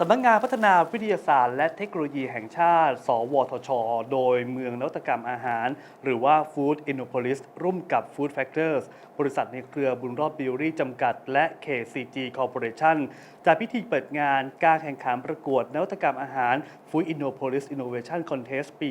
สำนักงานพัฒนาวิทยาศาสตร์และเทคโนโลยีแห่งชาติ สวทช โดยเมืองนวัตกรรมอาหาร หรือว่า Food Innopolis ร่วมกับ Food Factors บริษัทในเครือบุญรอบบิวรี่จำกัด และ KCG Corporation จัดพิธีเปิดงานการแข่งขันประกวดนวัตกรรมอาหาร Food Innopolis Innovation Contest ปี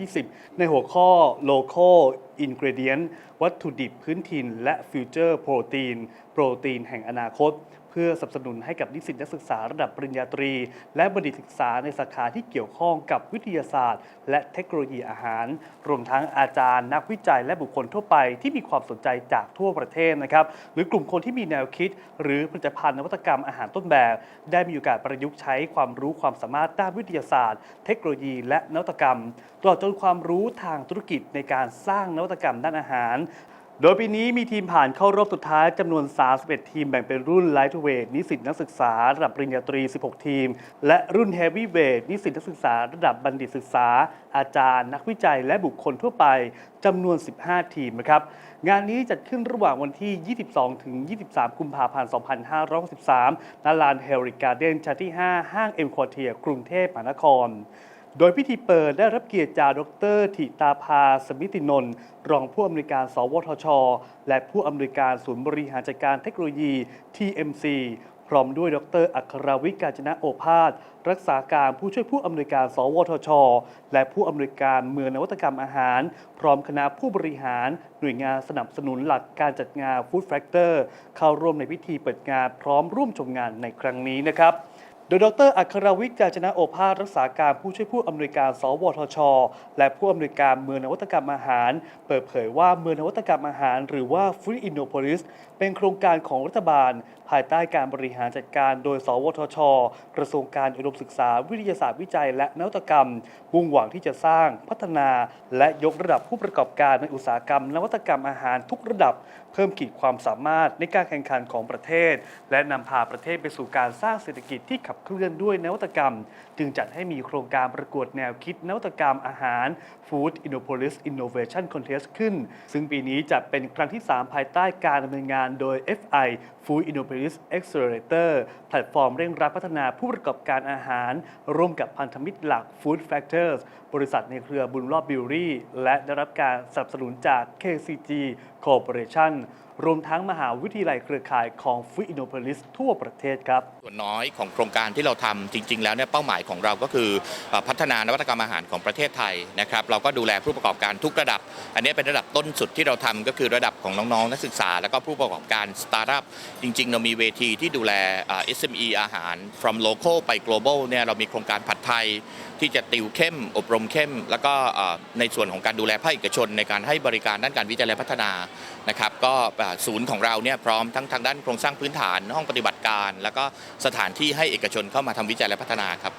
2020 ในหัวข้อ Local Ingredient วัตถุดิบพื้นถิ่น และ Future Protein โปรตีนแห่งอนาคต เพื่อสนับสนุนให้กับนิสิตนักศึกษาระดับปริญญาตรี และบัณฑิตศึกษาในสาขาที่เกี่ยวข้องกับวิทยาศาสตร์ และเทคโนโลยีอาหาร รวมทั้งอาจารย์ นักวิจัยและบุคคลทั่วไปที่มีความสนใจจากทั่วประเทศนะครับหรือกลุ่มคนที่มีแนวคิด หรือผลิตภัณฑ์นวัตกรรมอาหารต้นแบบ ได้มีโอกาสประยุกต์ใช้ความรู้ความสามารถด้านวิทยาศาสตร์ เทคโนโลยี และนวัตกรรมตลอดจนความรู้ทางธุรกิจในการสร้างนวัตกรรมด้านอาหาร โดยปีนี้มีทีมผ่านเข้ารอบสุดท้ายจำนวน 31 ทีมแบ่งเป็นรุ่นไลท์เวทนิสิตนักศึกษา ระดับปริญญาตรี 16 ทีม และรุ่นเฮฟวี่เวทนิสิตนักศึกษา ระดับบัณฑิตศึกษา อาจารย์ นักวิจัย และบุคคลทั่วไปจำนวน 15 ทีมนะครับงานนี้จัดขึ้นระหว่างวันที่ 22 ถึง 23 กุมภาพันธ์ 2563ณลานเฮริการ์เดนชั้นที่ 5 ห้างเอ็มควอเทียกรุงเทพมหานคร โดยพิธีเปิดได้รับเกียรติจากดรธิตาภาสมิตินนท์รองผู้อำนวยการ สวทช และผู้อำนวยการศูนย์บริหารจัดการเทคโนโลยี TMC พร้อมด้วยดร อัครวิกาญจนะโอภาส รักษาการผู้ช่วยผู้อำนวยการ สวทช และผู้อำนวยการเมืองนวัตกรรมอาหาร พร้อมคณะผู้บริหาร หน่วยงานสนับสนุนหลักการจัดงาน Food Factor เข้าร่วมในพิธีเปิดงานพร้อมร่วมชมงานในครั้งนี้นะครับ ดยดรอัครวิทย์กาญจนะโอภาสรักษาการผู้ช่วยผู้อำนวยการ สวทช และผู้อำนวยการเมืองนวัตกรรมอาหาร เปิดเผยว่าเมืองนวัตกรรมอาหาร หรือว่า Food Innopolis เป็นโครงการของรัฐบาล ภายใต้การบริหารจัดการโดย สวทช กระทรวงการอุดมศึกษาวิทยาศาสตร์วิจัย และนวัตกรรมมุ่งหวังที่จะสร้างพัฒนา และยกระดับผู้ประกอบการในอุตสาหกรรม นวัตกรรมอาหารทุกระดับ เพิ่มขีดความสามารถในการแข่งขันของประเทศ และนำพาประเทศไปสู่การสร้างเศรษฐกิจที่ขับเคลื่อนด้วยนวัตกรรม จึงจัดให้มีโครงการประกวดแนวคิดนวัตกรรมอาหาร Food Innopolis Innovation Contest ขึ้น ซึ่งปีนี้จะเป็นครั้งที่ 3 ภายใต้การดำเนินงานโดย FI Food Innopolis Accelerator แพลตฟอร์มเร่งรัดพัฒนาผู้ประกอบการอาหาร ร่วมกับพันธมิตรหลัก Food Factors บริษัทในเครือบุญรอบบิวรี่ และได้รับการสนับสนุนจาก KCG Corporation รวมทั้งมหาวิทยาลัยเครือข่ายของ Food Innopolis ทั่วประเทศครับ ส่วนน้อยของโครงการที่เราทำจริง ๆ แล้วเนี่ยเป้าหมายของเราก็คือพัฒนานวัตกรรมอาหารของประเทศไทยนะครับเราก็ดูแลผู้ประกอบการทุกระดับ อันนี้เป็นระดับต้นสุดที่เราทำก็คือระดับของน้องๆนักศึกษา แล้วก็ผู้ประกอบการสตาร์ทอัพจริง ๆ เรามีเวทีที่ดูแลเอ่อ SME อาหาร from local ไป global เนี่ยเรามีโครงการผัดไทยที่จะติวเข้ม อบรมเข้ม แล้วก็ในส่วนของการดูแลภาคเอกชนในการให้บริการด้านการวิจัยและพัฒนานะครับ ก็ศูนย์ของเราเนี่ยพร้อมทั้งทางด้านโครงสร้างพื้นฐานห้องปฏิบัติการ แล้วก็สถานที่ให้เอกชนเข้ามาทำวิจัยและพัฒนาครับ